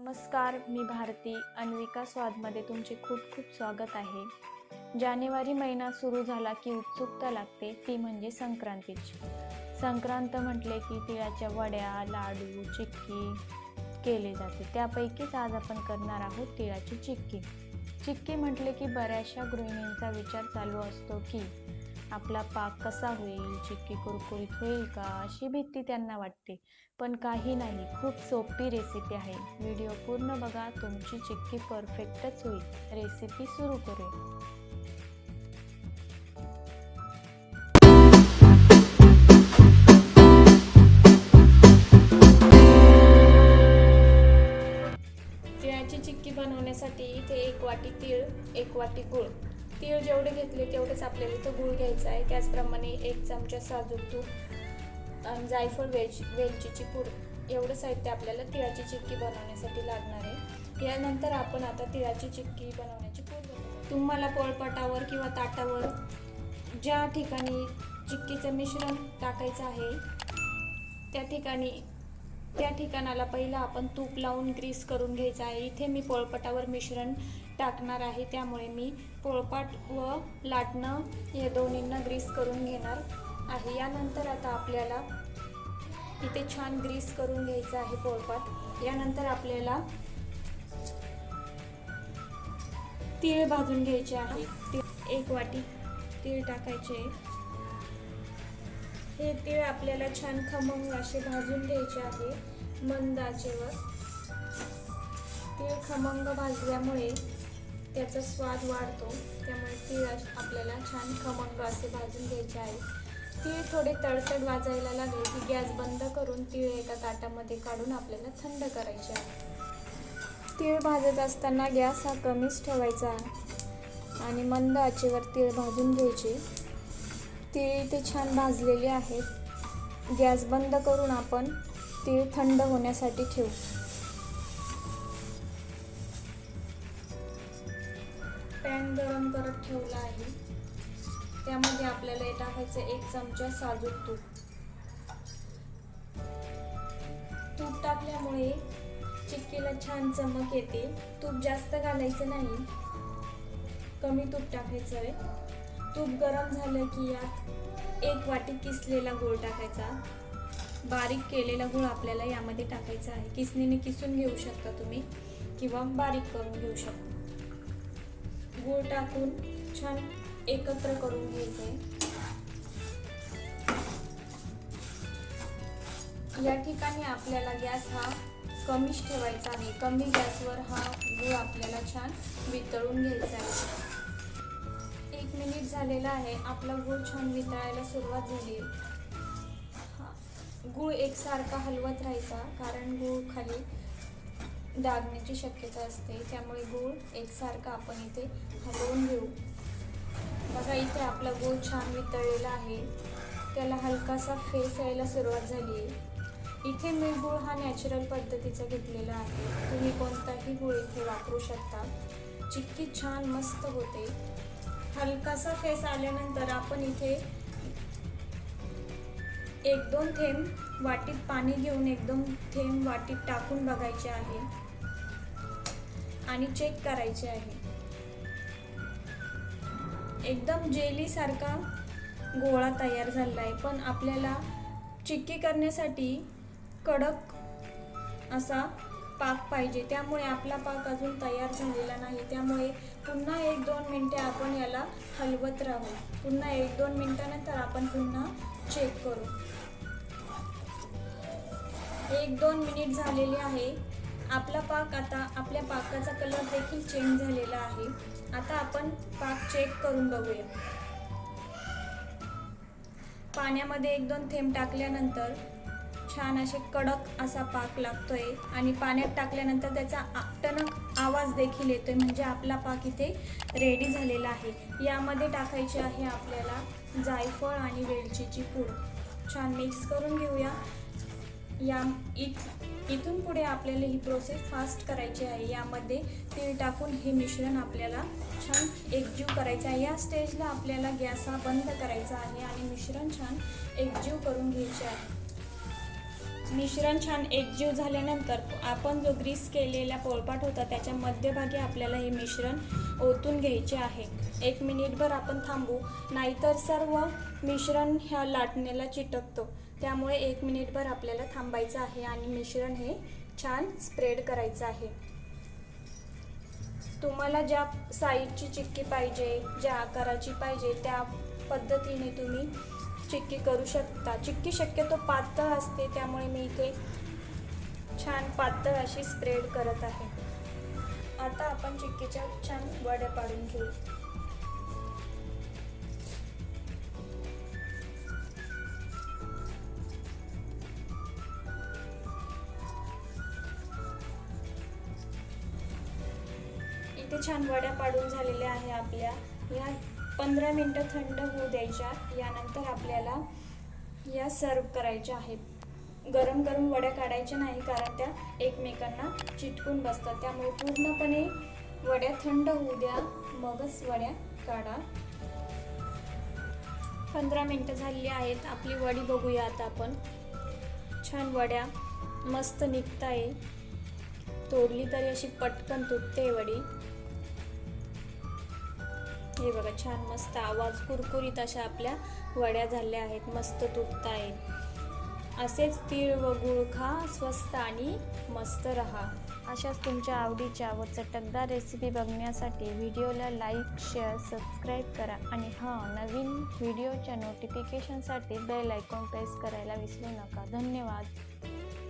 नमस्कार मी भारती. अन्विका स्वादमध्ये तुमचे खूप खूप स्वागत आहे. जानेवारी महिना सुरू झाला की उत्सुकता लागते ती म्हणजे संक्रांतीची. संक्रांत म्हटले की तिळाच्या वड्या लाडू चिक्की केले जाते. त्यापैकीच आज आपण करणार आहोत तिळाची चिक्की. चिक्की म्हटले की बऱ्याचशा गृहिणींचा विचार चालू असतो की आपला पाक कसा होईल चिक्की कुरकुरीत होईल का अशी भीती त्यांना वाटते. पण काही नाही खूप सोपी रेसिपी आहे. व्हिडिओ पूर्ण बघा तुमची चिक्की परफेक्टच होईल. रेसिपी सुरू करूया. तीळ जेवढे घेतले तेवढेच आपल्याला इथं गूळ घ्यायचा आहे. त्याचप्रमाणे एक चमचा साजूक तूप आणि जायफळ वेल वेलचीची पूड. एवढं साहित्य आपल्याला तिळाची चिक्की बनवण्यासाठी लागणार आहे. यानंतर आपण आता तिळाची चिक्की बनवण्याची पूड तुम्हाला पोळपाटावर किंवा ताटावर ज्या ठिकाणी चिक्कीचं मिश्रण टाकायचं आहे त्या ठिकाणी त्या ठिकाणाला पहिला आपण तूप लावून ग्रीस करून घ्यायचं आहे. इथे मी पोळपाटावर मिश्रण टाकणार आहे. त्यामुळे मी पोळपाट व लाटणं या दोन्हींना ग्रीस करून घेणार आहे. यानंतर आता आपल्याला इथे छान ग्रीस करून घ्यायचं आहे पोळपाट. यानंतर आपल्याला तीळ भाजून घ्यायचे आहे. एक वाटी तीळ टाकायचे हे तीळ आपल्याला छान खमंग असे भाजून घ्यायचे आहे. मंद आचेवर तीळ खमंग भाजल्यामुळे त्याचा स्वाद वाढतो. त्यामुळे तीळ आपल्याला छान खमंग असे भाजून घ्यायचे आहे. तीळ थोडे तडतड वाजायला लागले की गॅस बंद करून तीळ एका ताटामध्ये काढून आपल्याला थंड करायचे आहे. तीळ भाजत असताना गॅस हा कमीच ठेवायचा आणि मंद आचेवर तीळ भाजून घ्यायचे. तीळ इथे छान भाजलेले आहेत गॅस बंद करून आपण तीळ थंड होण्यासाठी ठेवू. पॅन गरम करत ठेवला आहे. त्यामध्ये आपल्याला हे टाकायचं एक चमचा साजूक तूप. तूप टाकल्यामुळे चिक्कीला छान चमक येते. तूप जास्त घालायचं नाही. कमी तूप टाकायचं आहे. तूप गरम झालं की यात एक वाटी किसलेला गूळ टाकायचा. बारीक केलेला गूळ आपल्याला यामध्ये टाकायचा आहे. किसणीने किसून घेऊ शकता तुम्ही किंवा बारीक करून घेऊ शकता. गूळ टाकून छान एकत्र करून घ्यायचे या ठिकाणी आपल्याला गॅस हा कमीच ठेवायचा आहे कमी गॅसवर हा गूळ आपल्याला छान वितळून घ्यायचा आहे. नीट झालेला आहे. आपला गूळ छान वितळायला सुरुवात झाली. आहे गूळ एकसारखा हलवत राहायचा कारण गूळ खाली डागण्याची शक्यता असते. त्यामुळे गूळ एकसारखा आपण इथे हलवून घेऊ. बघा इथे आपला गूळ छान वितळलेला आहे. त्याला हलकासा फेस यायला सुरुवात झाली आहे. इथे मी गूळ हा नॅचरल पद्धतीचा घेतलेला आहे. तुम्ही कोणताही गूळ इथे वापरू शकता. चिक्की छान मस्त होते. हलकासा फेस आल्यानंतर आपण इथे एक दोन थेंब वाटीत पाणी घेऊन एकदम थेंब वाटीत टाकून बघायचे आहे. आणि चेक करायचे आहे. एकदम जेलीसारखा गोळा तयार झाला आहे पण आपल्याला चिक्की करण्यासाठी कडक असा पाक पाहिजे. त्यामुळे आपला पाक अजून तयार झालेला नाही. त्यामुळे पुन्हा एक दोन मिनटे आपण याला हलवत राहू. पुन्हा एक दोन मिनटानंतर आपण पुन्हा चेक करू. एक दोन मिनिट झालेले आहे. आपला पाक आता आपल्या पाकाचा कलर देखील चेंज झालेला आहे. आता आपण पाक चेक करून बघूया. पाण्यामध्ये एक दोन थेंब टाकल्यानंतर छान असे कडक असा पाक लागतोय आणि पाण्यात टाकल्यानंतर त्याचा आ- टणक आवाज देखील येतोय म्हणजे आपला पाक इथे रेडी झालेला आहे. यामध्ये टाकायचे आहे आपल्याला जायफळ आणि वेलचीची पूड. छान मिक्स करून घेऊया. या इथ इथून पुढे आपल्याला ही प्रोसेस फास्ट करायची आहे. यामध्ये तीळ टाकून हे मिश्रण आपल्याला छान एकजीव करायचं आहे. या स्टेजला आपल्याला गॅस हा बंद करायचा आहे आणि मिश्रण छान एकजीव करून घ्यायचे आहे. मिश्रण छान एकजीव झाल्यानंतर आपण जो ग्रीस केलेला पोळपाट होता त्याच्या मध्यभागी आपल्याला हे मिश्रण ओतून घ्यायचे आहे. एक मिनिटभर आपण थांबू. नाहीतर सर्व मिश्रण ह्या लाटणेला चिटकतो. त्यामुळे एक मिनिटभर आपल्याला थांबायचं आहे आणि मिश्रण हे छान स्प्रेड करायचं आहे. तुम्हाला ज्या साईजची चिक्की पाहिजे ज्या आकाराची पाहिजे त्या पद्धतीने तुम्ही चिक्की करू शकता. चिक्की शक्यतो पातळ असते त्यामुळे मी इथे छान पातळ अशी स्प्रेड करत आहे. आता आपण चिक्कीच्या छान वड्या पाडून घेऊ. इथे छान वड्या पाडून झालेल्या आहे आपल्या. या पंधरा मिनटं थंड होऊ द्यायच्या यानंतर आपल्याला या सर्व करायच्या आहेत. गरम गरम वड्या काढायच्या नाही कारण त्या एकमेकांना चिटकून बसतात. त्यामुळे पूर्णपणे वड्या थंड होऊ द्या मगच वड्या काढा. पंधरा मिनटं झालेली आहेत आपली वडी बघूया आता आपण. छान वड्या मस्त निघताय. तोडली तरी अशी पटकन तुटते वडी. हे बघा छान मस्त आवाज कुरकुरीत अशा आपल्या वड्या झाल्या आहेत मस्त तुटत आहेत असेच तीळ व गुळ खा स्वस्त आणि मस्त रहा. अशाच तुमच्या आवडीच्या व चटकदार रेसिपी बघण्यासाठी व्हिडिओला लाईक शेअर सबस्क्राईब करा आणि हां नवीन व्हिडिओच्या नोटिफिकेशनसाठी बेल आयकॉन प्रेस करायला विसरू नका. धन्यवाद.